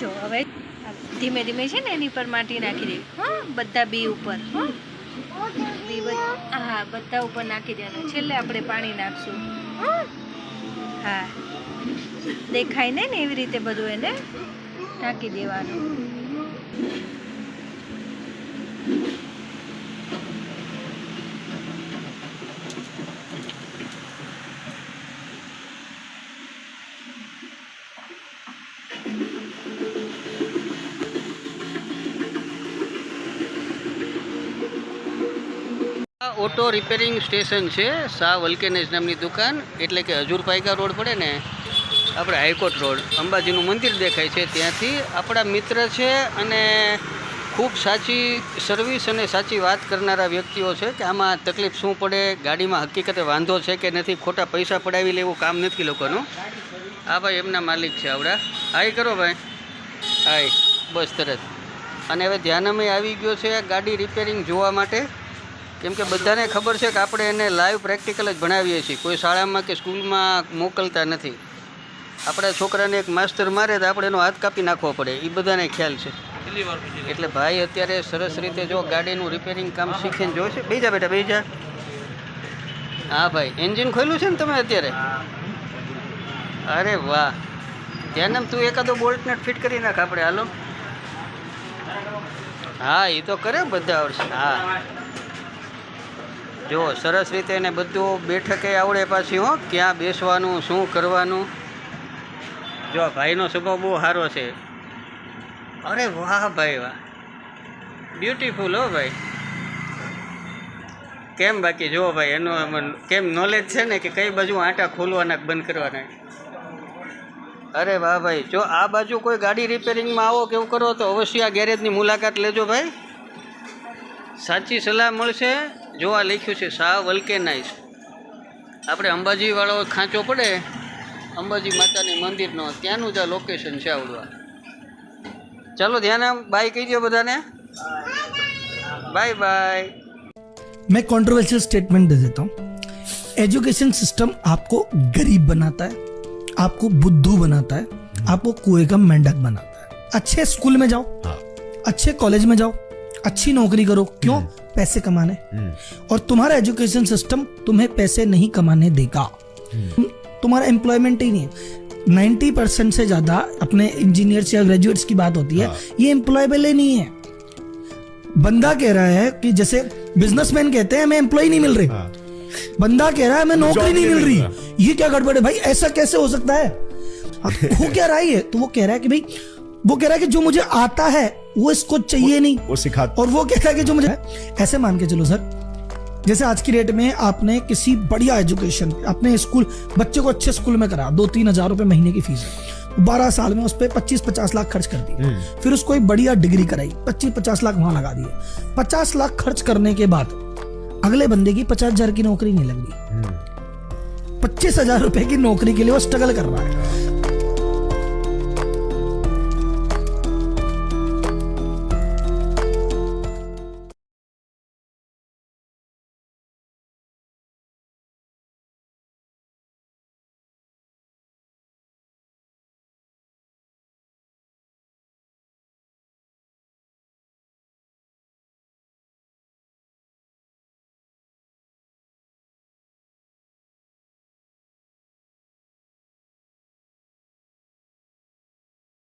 જો, હવે ધીમે ધીમે છે ને એની પર માટી નાખી દે હા, બધા બી ઉપર, હા. બધા ઉપર નાખી દેવાનું. છેલ્લે આપણે પાણી નાખશું. હા. દેખાય ને એવી રીતે બધું એને નાખી દેવાનું. ઓટો રિપેરિંગ સ્ટેશન છે, શાહ વલ્કેનેજ નામની દુકાન. એટલે કે હજુર પાયકા રોડ પડે ને, આપણે હાઈકોર્ટ રોડ, અંબાજીનું મંદિર દેખાય છે ત્યાંથી. આપણા મિત્ર છે અને ખૂબ સાચી સર્વિસ અને સાચી વાત કરનારા વ્યક્તિઓ છે કે આમાં તકલીફ શું પડે, ગાડીમાં હકીકતે વાંધો છે કે નથી, ખોટા પૈસા પડાવી લેવું કામ નથી લોકોનું. આ ભાઈ એમના માલિક છે આવડા. હાય કરો ભાઈ. હાય. બસ તરત. અને હવે ધ્યાનમાં આવી ગયો છે ગાડી રિપેરિંગ જોવા માટે. કેમ કે બધાને ખબર છે કે આપણે એને લાઈવ પ્રેક્ટિકલ જ ભણાવીએ છીએ. કોઈ શાળામાં કે સ્કૂલમાં મોકલતા નથી. આપણા છોકરાને એક માસ્ટર મારે તો આપણે એનો હાથ કાપી નાખવો પડે. એ બધાને ખ્યાલ છે. એટલે ભાઈ અત્યારે સરસ રીતે જો ગાડીનું રિપેરિંગ કામ શીખીને જોશે. છે બેજા બેટા બેજા હા ભાઈ એન્જિન ખોલ્યું છે ને તમે અત્યારે? અરે વાહ. ધ્યાનમ તું એકાદો બોલ્ટને ફિટ કરી નાખ આપણે. હાલો. હા એ તો કરે બધા આવડશે હા. જો સરસ રીતે એને બધું બેઠકે આવડે પાછી, હો, ક્યાં બેસવાનું, શું કરવાનું. જો, ભાઈનો સ્વભાવ બહુ સારો છે. અરે વાહ ભાઈ વાહ. બ્યુટીફુલ હો ભાઈ. કેમ બાકી? જુઓ ભાઈ, એનું કેમ નોલેજ છે ને કે કઈ બાજુ આંટા ખોલવાના બંધ કરવાના? અરે વાહ ભાઈ, જો આ બાજુ કોઈ ગાડી રિપેરિંગમાં આવો કેવું કરો તો અવશ્ય આ ગેરેજની મુલાકાત લેજો ભાઈ. સાચી સલાહ મળશે. જો આ લખ્યું છે શાહ વલ્કેનાઇઝ આપણે અંબાજીવાળો ખાંચો પડે અંબાજી માતાની મંદિરનો ત્યાંનું જ આ લોકેશન છે આવડવા ચાલો ધ્યાન આમ બાય કહી દો બધાને બાય બાય मैं कंट्रोवर्शियल स्टेटमेंट दे देता हूँ एजुकेशन सिस्टम आपको गरीब बनाता है आपको बुद्धू बनाता है आपको कुएं का मेंढक बनाता है अच्छे स्कूल में जाओ अच्छे कॉलेज में जाओ अच्छी नौकरी करो। क्यों? पैसे कमाने। और तुम्हारा एजुकेशन सिस्टम तुम्हें पैसे नहीं कमाने देगा। तुम्हारा एम्प्लॉयमेंट ही नहीं है। नाइन्टी परसेंट से ज़्यादा अपने इंजीनियर्स या ग्रेजुएट्स की बात होती है। ये एम्प्लॉयबल ही नहीं है। बंदा कह रहा है कि जैसे बिजनेसमैन कहते हैं हमें एम्प्लॉय नहीं मिल रही। बंदा कह रहा है हमें नौकरी नहीं मिल रही। ये क्या गड़बड़ है? भाई ऐसा कैसे हो सकता है? अब हो क्या रहा है तो वो कह रहा है कि भाई वो कह रहा है कि जो मुझे आता है वो इसको चाहिए वो, नहीं। वो सिखाता और वो कहता है कि जो मुझे ऐसे मान के चलो सर जैसे आज की डेट में आपने किसी बढ़िया एजुकेशन अपने स्कूल बच्चे को अच्छे स्कूल में करा दो तीन हज़ार रुपए महीने की फ़ीस है बारह साल में उस पर पच्चीस पचास लाख खर्च कर दिए। फिर उसको एक बढ़िया डिग्री कराई पच्चीस पचास लाख वहाँ लगा दिए। पचास लाख खर्च करने के बाद अगले बंदे की पचास हज़ार की नौकरी नहीं लग रही पच्चीस हज़ार रुपए की नौकरी के लिए वो स्ट्रगल कर रहा है।